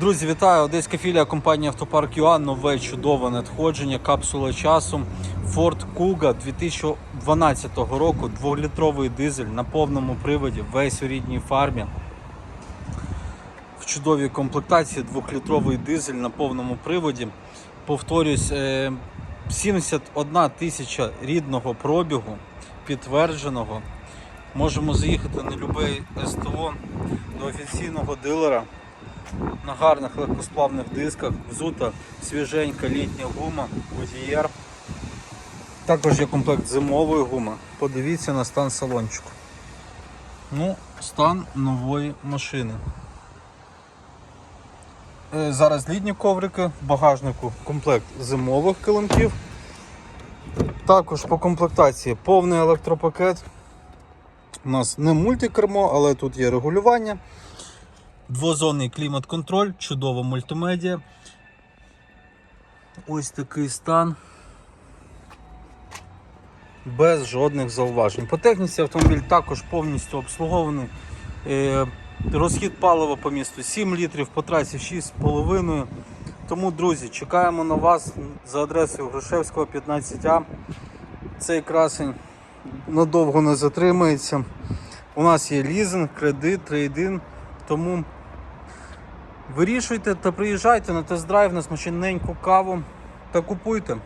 Друзі, вітаю! Одеська філія компанії Автопарк ЮА. Нове чудове надходження, капсула часу. Ford Kuga 2012 року, 2-літровий дизель на повному приводі, весь у рідній фарбі. В чудовій комплектації 2-літровий дизель на повному приводі. Повторюсь, е, 71 тисяча рідного пробігу, підтвердженого. Можемо заїхати на будь-яке СТО до офіційного дилера на гарних легкосплавних дисках, взута свіженька літня гума Goodyear. Також є комплект зимової гуми. Подивіться на стан салончику. Ну, стан нової машини. Е, Зараз літні коврики, в багажнику комплект зимових килимків. Також по комплектації повний електропакет. У нас не мультикермо, але тут є регулювання. Двозонний клімат-контроль, чудова мультимедіа. Ось такий стан. Без жодних зауважень. По техніці автомобіль також повністю обслугований. Е, Розхід палива по місту 7 літрів, по трасі 6,5. Тому, друзі, чекаємо на вас за адресою Грушевського 15А. Цей красень надовго не затримається. У нас є лізинг, кредит, трейдин. Тому вирішуйте та приїжджайте на тест-драйв на смачненьку каву та купуйте.